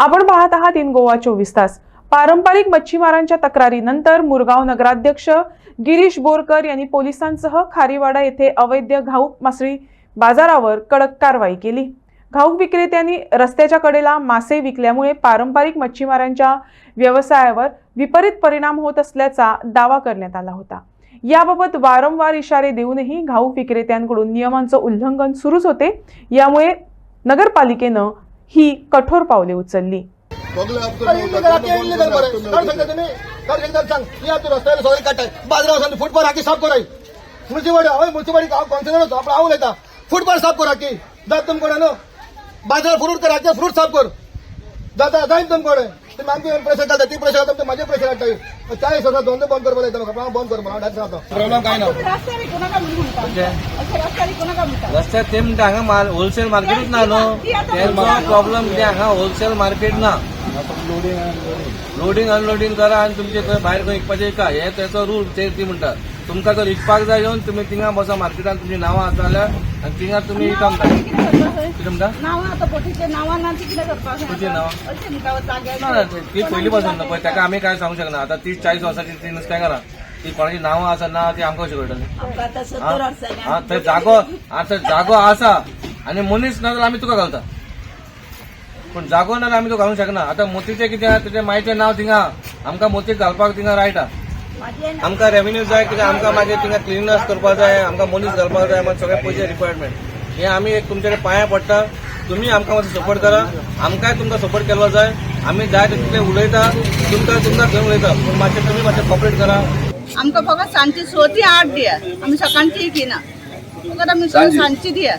आपण पाहत आहात इन गोवा चोवीस तास. पारंपरिक मच्छीमारांच्या तक्रारीनंतर मुरगाव नगराध्यक्ष गिरीश बोरकर यांनी पोलिसांसह खारीवाडा येथे अवैध घाऊक मासळी बाजारावर कडक कारवाई केली. घाऊक विक्रेत्यांनी रस्त्याच्या कडेला मासे विकल्यामुळे पारंपरिक मच्छीमारांच्या व्यवसायावर विपरीत परिणाम होत असल्याचा दावा करण्यात आला होता. याबाबत वारंवार इशारे देऊनही घाऊक विक्रेत्यांकडून नियमांचं उल्लंघन सुरूच होते. यामुळे नगरपालिकेनं ही कठोर पावले उचलली. हाकी साफ कर हाकी जात तुमकडे बाजार फ्रूट कर फ्रूट साफ कर. जाता जाईन तुमकडे. ती बंद डायरेक्ट सांगतो प्रॉब्लेम काय ना रस्त्यार ते म्हणटा हांगा माल होलसेल मार्केटूच ना न्हू तेंचो प्रॉब्लेम कितें हांगा होलसेल मार्केट ना. लोडिंग अनलोडिंग करा आनी तुमचे भायर खंय विकपाचें विका हे तेचो रूल ते ती म्हणटात तुमकां जर विकपाक जाय येवन तुमी थिंगा बसा मार्केटान तुमची नांवां आसा जाल्यार आनी थिंगा तुमी विका म्हणटा कितें थंय म्हणटा बोटीचे नांवां ना ती पयलीं पासून ना पळय ताका आमी काय सांगूंक शकना. आतां तीस चाळीस वर्सांची ती नुस्तेंकारां ती कोणाची नांवां आसा ना ती आमकां आतां हा? सत्तर वर्सांनी हा, थंय जागो आता जागो आसा. आनी मनीस ना जाल्यार आमी तुका घालता. पूण जागो ना जाल्यार आमी तुका घालूंक शकना. आतां मोतीचें कितें तुजें मायचें नांव थिंगा आमकां मोतीक घालपाक थिंगा रायट आमकां रेव्हेन्यू जाय कित्याक आमकां मागीर थिंगा क्लिनर्स करपाक जाय आमकां मनीस घालपाक जाय मागीर सगळे पयशे रिक्वायरमेंट हे आमी एक तुमचे कडेन पांयां पडटा तुमी आमकां मातसो सपोर्ट करा. आमकांय तुमकां सपोर्ट केलो जाय. आमी जाय तितलें उलयता तुमकां तुमकां घेवन उलयता. पूण मातशें तुमी मातशें कॉपरेट करा. आमकां फकत सांजची स ती आठ दिया. आमी सकाळची घेना फकत आमी स सांजची दिया.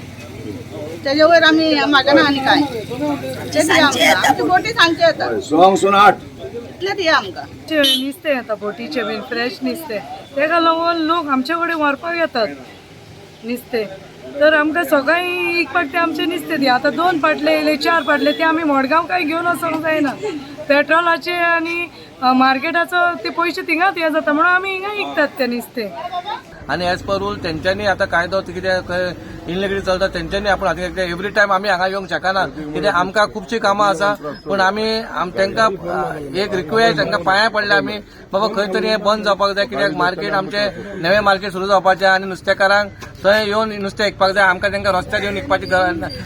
तेजे वयर आमी मागना आनी काय. ते दिया आमकां आमची बोटी सांजचे येता सोंगसून आठ. इतले दिया आमकां नुस्तें येता बोटीचे बीन फ्रेश नुस्तें. तेका लागून लोक आमचे कडेन व्हरपाक येतात. नुस्तें. तर आमकां सकाळीं विकपाक ते आमचे नुस्तें दिया आतां दोन पाटले येयले चार पाटले ते आमी मडगांव काय घेवन वचोंक जायना. पेट्रोलाचे आनी मार्केटाचो ते पयशे थिंगाच हे जाता म्हणून आमी हिंगा विकतात ते नुस्तें. आणि एज पर रूल तेंच्यांनी आता कायदो कितें इनलिगली चलता तेंच्यांनी आपण एवरी टायम आमी हांगा येवंक शकना कित्याक आमकां खुबशीं कामां आसा पूण आमी आम तांकां अ, एक रिक्वेस्ट तांकां पांयां पडले आमी बाबा खंय तरी हें बंद जावपाक जाय कित्याक मार्केट आमचें नवें मार्केट सुरू जावपाचें आनी नुस्तेकारांक थंय येवन नुस्तें विकपाक जाय आमकां तांकां रस्त्यार येवन विकपाची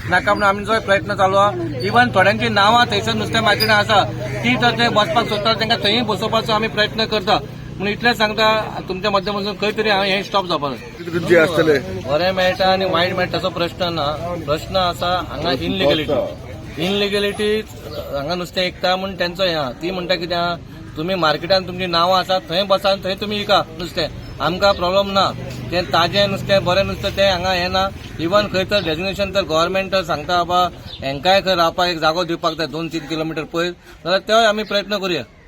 नाका म्हणून आमचो प्रयत्न चालू आहा इवन थोड्यांची नांवां थंयसर नुस्तें मार्केटान आसा ती तर थंय बसपाक सोदतात तांकां थंय बसोवपाचो आमी प्रयत्न करता. म्हणून इतलेंच सांगता तुमच्या माध्यमातून खंय तरी हें स्टॉप तुमचे असतले. बरें मेळटा आनी वायट मेळटा ताचो प्रश्न ना प्रश्न आसा हांगा इनलिगलिटी इनलिगलिटी हांगा नुस्तें विकता म्हूण तेंचो हें आहा ती म्हणटा कितें आहा तुमी मार्केटान तुमची नांवां आसा थंय बसा थंय तुमी विका नुस्तें. आमकां प्रॉब्लम ना. तें ताजें नुस्तें बरें नुस्तें तें हांगा हें ना. इवन खंय तर डेजिग्नेशन तर गव्हर्मेंट सांगता बाबा हेंकाय खंय रावपाक एक जागो दिवपाक जाय दोन तीन किलोमिटर पयस जाल्यार तेवूय आमी प्रयत्न करुया.